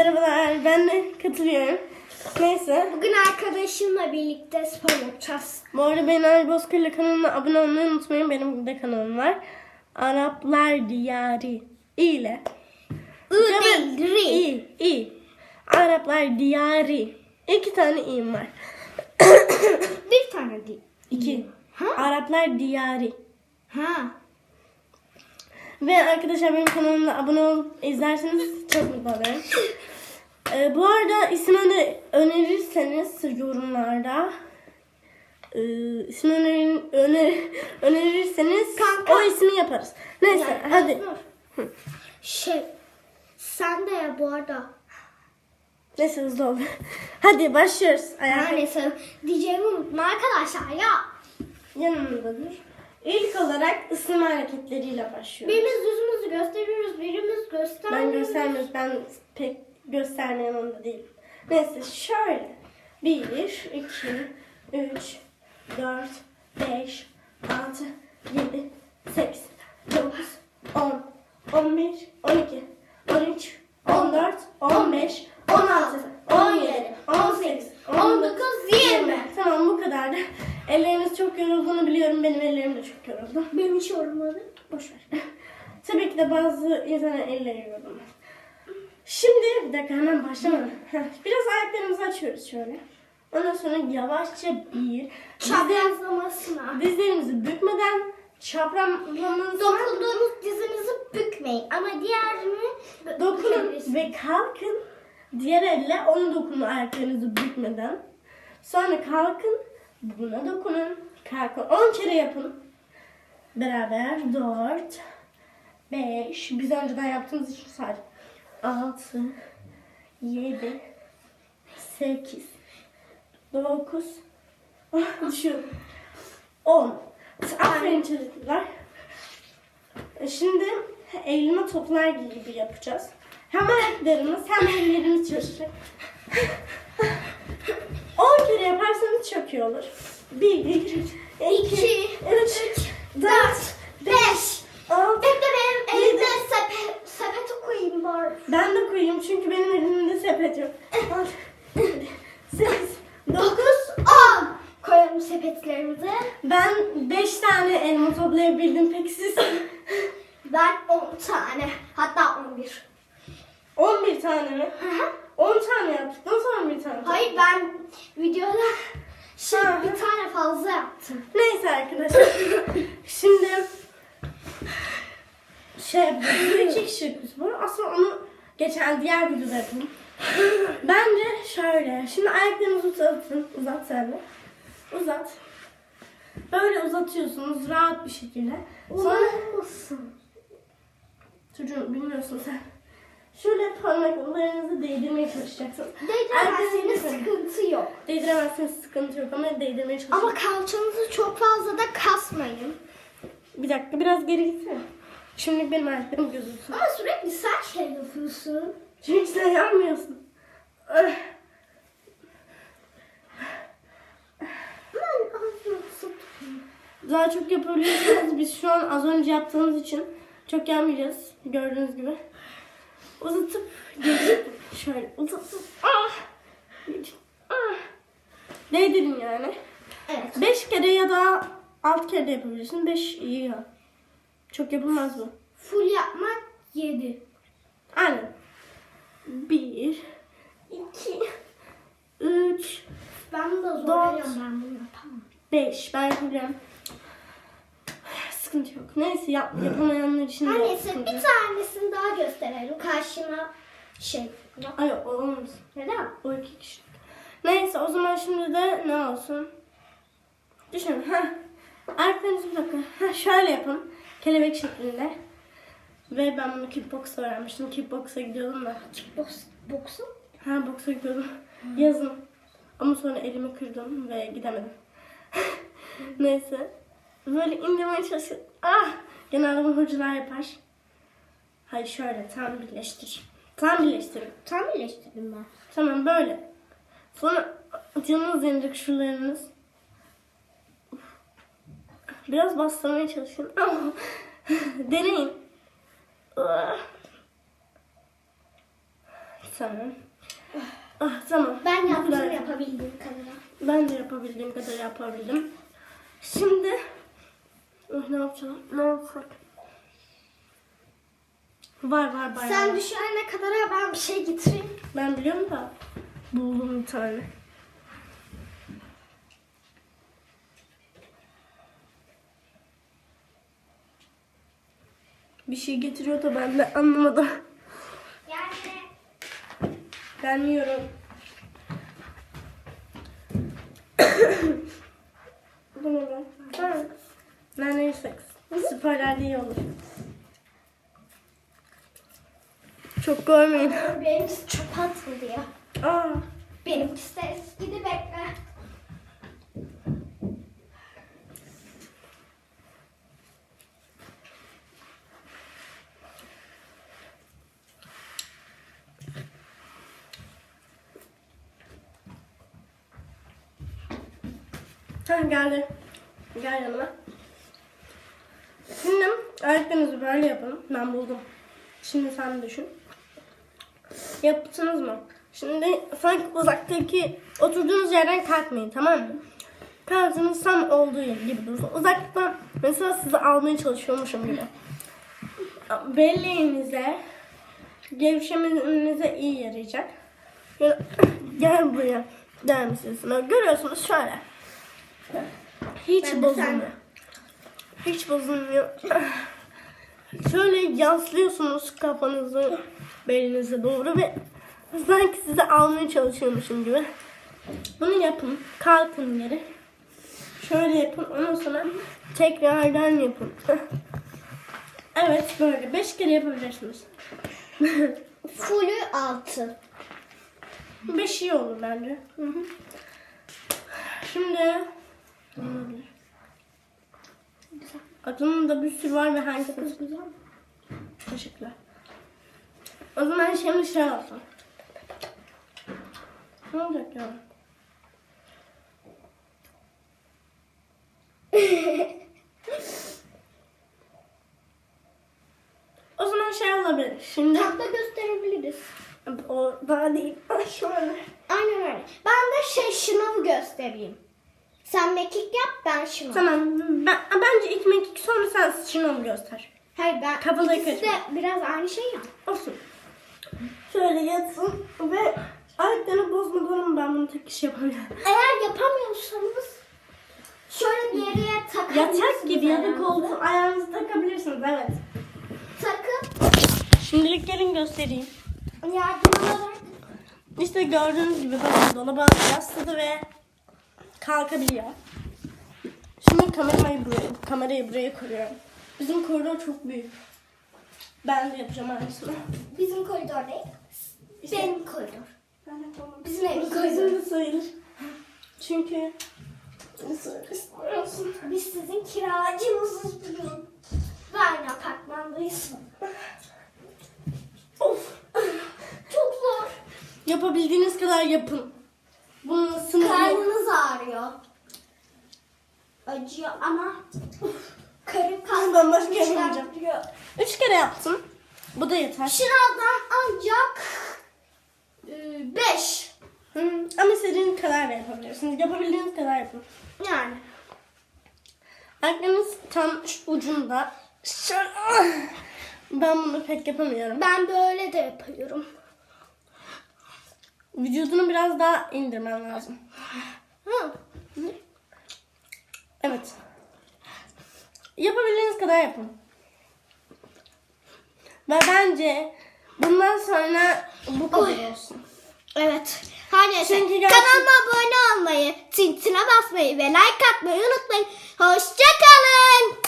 Merhabalar, ben de katılıyorum. Neyse, Bugün arkadaşımla birlikte spor yapacağız. bu arada beni Ali Bozkır'la kanalına abone olmayı unutmayın. Benim de kanalım var. Araplar Diyarı ile. I değil, ri. İ, İ. Araplar Diyarı. İki tane i'm var. Bir tane değil. İki. Ha? Araplar Diyarı. Ha. Ve arkadaşlar benim kanalımda abone olup izlerseniz çok mutlu olurum. Ee, bu arada isim öne- önerirseniz yorumlarda e, isim önerin, öner, önerirseniz Kanka. o ismi yaparız. Neyse Yani, hadi. Şey, sen de ya bu arada. Neyse hızlı ol. hadi başlıyoruz. Ayağa Yani sen diyeceğimi unutma arkadaşlar ya. yanımda dur. İlk olarak ısınma hareketleriyle başlıyoruz. Birimiz yüzümüzü gösteriyoruz, birimiz göstermiyoruz. Ben göstermiyorum. Ben pek göstermeyen onda değilim. Neyse şöyle. 1, 2, 3, 4, 5, 6, 7, 8, 9, 10, 11, 12, 13, 14, 15, 16, 17, 18, 19, 20. Tamam bu kadar. Elleriniz çok yorulduğunu biliyorum. Benim ellerim de çok yoruldu. Benim hiç yorulmadı. Boş ver. Tabii ki de bazı insanların elleri yorulur. Şimdi bir dakika hemen başlamadım. Heh, Biraz ayaklarımızı açıyoruz şöyle. Ondan sonra yavaşça bir Çaprazlamasına. dizlerimizi bükmeden çaprazlamanızı Dokunduğunuz dizinizi bükmeyin. Ama diğerini dokunun ve kalkın. Diğer elle onu dokunun ayaklarınızı bükmeden. Sonra kalkın. Buna dokunun. Kalkın. 10 kere yapın. Beraber 4 5 Biz önceden yaptığımız için sadece 6 7 8 9 ah, düşüyorum. 10 Aferin çocuklar. E, Şimdi elma toplar gibi yapacağız. Hem ayaklarımız hem ellerimiz çalışacak. 10 kere yaparsanız çok iyi olur. 1, 2, 3, 2, 3, 4, 5. 6. Bekle benim elimde sepet, sepeti koyayım bari. Ben de koyayım çünkü benim elimde sepet yok. 8, 9. 9, 10. Koyalım sepetlerimizi. Ben 5 tane elma toplayabildim. Peki siz? Ben 10 tane. Hatta 11. 11 tane mi? 10 tane yaptıktan sonra 11 tane. Hayır ben videoda şey bir tane fazla yaptım. Neyse arkadaşlar. Şimdi şey bu iki kişilik spor. Aslında onu geçen diğer videoda yapalım. Bence şöyle. Şimdi ayaklarınızı uzatın. Uzat sen de. Uzat. Böyle uzatıyorsunuz rahat bir şekilde. Sonra Olmasın. çocuğum bilmiyorsun sen. Şöyle parmaklarınızı değdirmeye çalışacaksınız. Değdiremezseniz sıkıntı yok. Değdiremezseniz sıkıntı yok ama değdirmeye çalışın. Ama kalçanızı çok fazla da kasmayın. Bir dakika biraz geri gitsene. Şimdi benim ayaklarım gözüksün. Ama sürekli sen şey yapıyorsun. Çünkü sen yapmıyorsun. Ah, Ben ağzını Daha çok yapabilirsiniz. Biz şu an az önce yaptığımız için çok yapmayacağız. Gördüğünüz gibi. Uzatıp geri şöyle uzatıp ah ah değdirin yani. Evet. Beş kere ya da alt kere de yapabilirsin. Beş iyi ya. Çok yapılmaz bu. Full yapmak 7. Aynen. Bir, iki, üç, Ben de zorlanıyorum ben bunu yapamam. 5. Ben yapacağım. Sıkıntı yok. Neyse yap, yapamayanlar için de sıkıntı bir yok. tanesini daha gösterelim. Karşıma şey. Ay yok o olmaz. Neden? O iki kişi. Neyse o zaman şimdi de ne olsun? Düşünün. Ha. Arkanızı bırakın. Ha, şöyle yapın. Kelebek şeklinde. Ve ben bunu kickbox'ta öğrenmiştim. Kickbox'a gidiyordum da. Boks, boksu? Ha boksa gidiyordum. Yazın. Ama sonra elimi kırdım ve gidemedim. Neyse. Böyle indirmeye çalışıyorum. Ah! Genelde bunu hocalar yapar. Hayır şöyle tam birleştir. Tam birleştir. Tam birleştirdim ben. Tamam böyle. Sonra canınız yanacak şuralarınız. Biraz bastırmaya çalışın. Ama Deneyin. Ah. Tamam. Ah tamam. Ben yaptım yapabildiğim kadar. Ben de yapabildiğim kadar yapabildim. Şimdi ne yapacağım? Ne yapacak? Var var bayağı. Sen düşene kadar ben bir şey getireyim. Ben biliyorum da buldum bir tane. Bir şey getiriyor da ben de anlamadım. Yani Gelmiyorum. Bu ne be? Ha. Ben neyse. Spoiler iyi olur. Çok görmeyin. benimkisi çöp atıldı ya. Aa, Benimkisi de eskidi bekle. ha geldi. Gel yanıma. Ayaklarınızı böyle yapın. Ben buldum. Şimdi sen düşün. Yaptınız mı? Şimdi sanki uzaktaki oturduğunuz yerden kalkmayın tamam mı? Kalktığınız tam olduğu gibi dursun. Uzaktan mesela sizi almaya çalışıyormuşum gibi. Belleğinize, gevşemenize iyi yarayacak. Gel buraya der misiniz? Görüyorsunuz şöyle. Hiç bozulmuyor. Hiç bozulmuyor. Şöyle yaslıyorsunuz kafanızı belinize doğru ve sanki sizi almaya çalışıyormuşum gibi. Bunu yapın. Kalkın geri. Şöyle yapın. Ondan sonra tekrardan yapın. evet böyle. Beş kere yapabilirsiniz. Fullü altı. Beş iyi olur bence. Şimdi Adının da bir sürü var ve hangisi güzel? Teşekkürler. O zaman şimdi şey olsun. Ne olacak ya? o zaman şey olabilir. Şimdi Tahta gösterebiliriz. o daha değil. Şöyle. Aynen öyle. Ben de şey şınavı göstereyim. Sen mekik yap ben şınav. Tamam. Ben, bence ilk mekik sonra sen şunu göster. Hayır ben Kafaları ikisi de kaçırma. biraz aynı şey ya. Olsun. Şöyle yatsın ve ayaklarını bozmadan ben bunu tek kişi yapamıyorum. Eğer yapamıyorsanız şöyle bir yere takabilirsiniz. Yatak gibi ya da koltuğu ayağınızı takabilirsiniz evet. Takıp Şimdilik gelin göstereyim. yardım alarak İşte gördüğünüz gibi böyle dolaba yasladı ve kalkabiliyor. Şimdi kamerayı buraya, kamerayı buraya koyuyorum. Bizim koridor çok büyük. Ben de yapacağım aynısını. bizim koridor değil. Benim koridor. Ben yapamam. Bizim evin koridoru. de sayılır. Çünkü? Biz sizin kiracınızız bugün. Aynı apartmandayız. Of. Çok zor. Yapabildiğiniz kadar yapın. Sınırı yok. Karnınız ağrıyor. Acıyor ama karın Ben başka çıkartıyor. Üç kere yaptım. Bu da yeter. Şınavdan ancak 5. Hı. Ama istediğiniz kadar da yapabilirsiniz. Yapabildiğiniz kadar yapın. Yani. Aklınız tam şu ucunda. Şöyle. Ben bunu pek yapamıyorum. Ben böyle de yapıyorum. Vücudunu biraz daha indirmen lazım. Evet. Yapabildiğiniz kadar yapın. Ve bence bundan sonra bu kadar olsun. Evet. Her neyse. Çünkü gerçek- Kanalıma abone olmayı, tintine basmayı ve like atmayı unutmayın. Hoşçakalın.